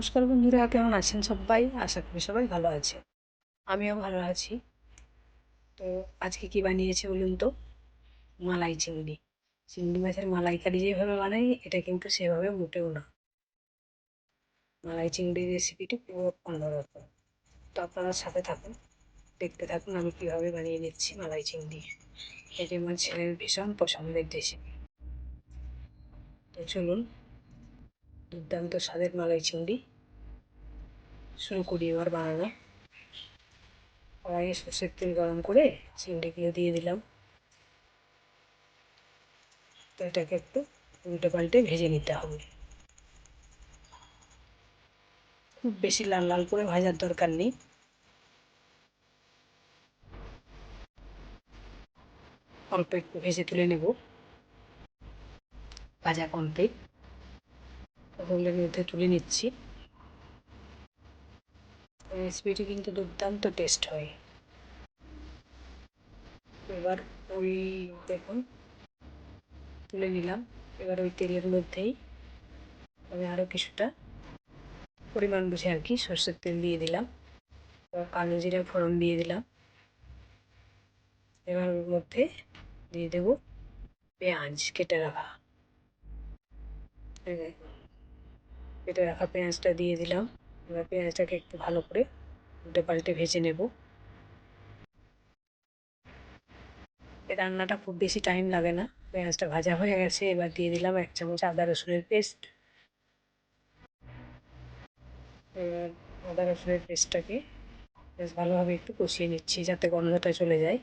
নমস্কার বন্ধুরা, কেমন আছেন সবাই? আশা করি সবাই ভালো আছে। আমিও ভালো আছি। তো আজকে কি বানিয়েছে বলুন তো? মালাই চিংড়ি। চিংড়ি মাছের মালাইকারি যেভাবে বানাই, এটা কিন্তু সেভাবে মোটেও না। মালাই চিংড়ি রেসিপিটি পুরো অন্যরকম। তো আপনারা সাথে থাকুন, দেখতে থাকুন আমি কীভাবে বানিয়ে নিচ্ছি মালাই চিংড়ি। এটি আমার ছেলের ভীষণ পছন্দের রেসিপি তো চলুন, দুর্দান্ত স্বাদের মালাই চিংড়ি শুরু করি এবার বানানো। কড়াইয়ে সর্ষের তেল গরম করে চিংড়িগুলো দিয়ে দিলাম। তো এটাকে একটু উল্টে পাল্টে ভেজে নিতে হবে। খুব বেশি লাল লাল করে ভাজার দরকার নেই। অল্প একটু ভেজে তুলে নেব। ভাজা কমপ্লিট রোলের মধ্যে তুলে নিচ্ছি। রেসিপিটি কিন্তু দুর্দান্ত টেস্ট হয়। এবার ওই দেখুন, তুলে নিলাম। এবার ওই তেলের মধ্যেই আমি আরও কিছুটা পরিমাণ বুঝে আর কি সর্ষের তেল দিয়ে দিলাম। কালো জিরা ফোড়ন দিয়ে দিলাম। এবার ওর মধ্যে দিয়ে দেব পেঁয়াজ কেটে রাখা। কেটে রাখা পেঁয়াজটা দিয়ে দিলাম। এবার পেঁয়াজটাকে একটু ভালো করে উল্টে পাল্টে ভেজে নেব। এই রান্নাটা খুব বেশি টাইম লাগে না। পেঁয়াজটা ভাজা হয়ে গেছে, এবার দিয়ে দিলাম এক চামচ আদা রসুনের পেস্ট। এবার আদা রসুনের পেস্টটাকে বেশ ভালোভাবে একটু কষিয়ে নিচ্ছি, যাতে গন্ধটা চলে যায়।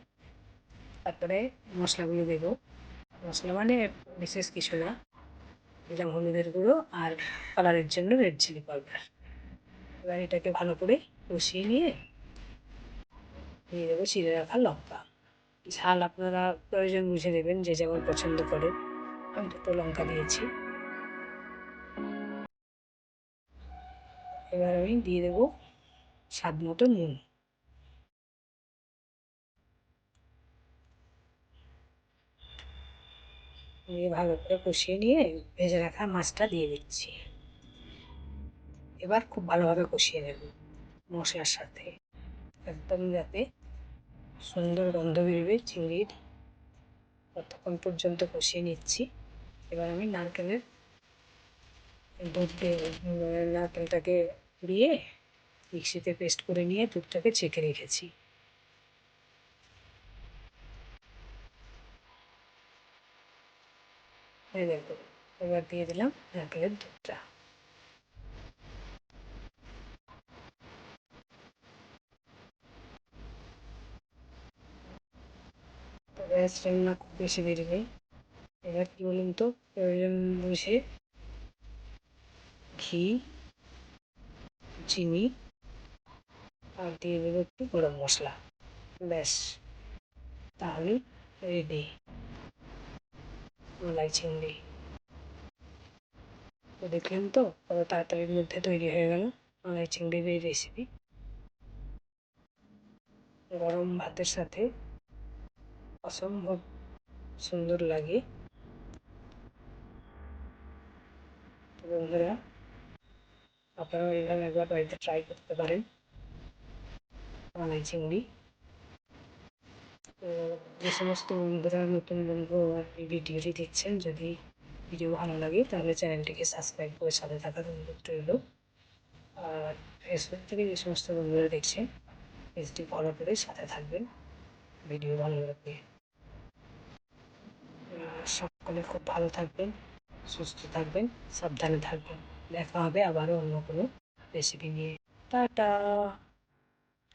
তারপরে মশলাগুলো দেবো। মশলা মানে বিশেষ কিছু না। দিলাম হলুদের গুঁড়ো আর কালারের জন্য রেড চিলি পাউডার এবার এটাকে ভালো করে কষিয়ে নিয়ে দিয়ে দেবো চিড়ে রাখা লঙ্কা। ঝাল আপনারা প্রয়োজন বুঝে দেবেন, যে যেমন পছন্দ করে। আমি দুটো লঙ্কা দিয়েছি। এবার আমি দিয়ে দেবো স্বাদ মতো নুন। দিয়ে ভালো করে কষিয়ে নিয়ে ভেজে রাখা মাছটা দিয়ে দিচ্ছি। এবার খুব ভালোভাবে কষিয়ে নেব মশলার সাথে। একদম যাতে সুন্দর গন্ধ বেরোবে চিংড়ির ততক্ষণ পর্যন্ত কষিয়ে নিচ্ছি। এবার আমি নারকেলের দুধ নারকেলটাকে পুড়িয়ে মিক্সিতে পেস্ট করে নিয়ে দুধটাকে ছেঁকে রেখেছি। দেখো, এবার দিয়ে দিলাম নারকেলের দুধটা। রান্না খুব বেশি দেরি নেই। এবার কী বলুন তো? প্রয়োজন বুঝে ঘি, চিনি, আর দিয়ে দেবো একটু গরম মশলা। ব্যাস, তাহলে রেডি মালাই চিংড়ি। দেখলেন তো, কত তাড়াতাড়ির মধ্যে তৈরি হয়ে গেল মালাই চিংড়ির এই রেসিপি গরম ভাতের সাথে অসম্ভব সুন্দর লাগে। বন্ধুরা, আপনারাও এইভাবে একবার বাড়িতে ট্রাই করতে পারেন। চিংড়ি। তো যে সমস্ত বন্ধুরা নতুন বন্ধু এই ভিডিওটি দেখছেন, যদি ভিডিও ভালো লাগে, তাহলে চ্যানেলটিকে সাবস্ক্রাইব করে সাথে থাকার অনুরোধ রইল। আর ফেসবুক থেকে যে সমস্ত বন্ধুরা দেখছেন, পেজটি ফলো করে সাথে থাকবেন। ভিডিও ভালো লাগবে সকলে খুব ভালো থাকবেন, সুস্থ থাকবেন, সাবধানে থাকবেন। দেখা হবে আবারও অন্য কোনো রেসিপি নিয়ে। টাটা!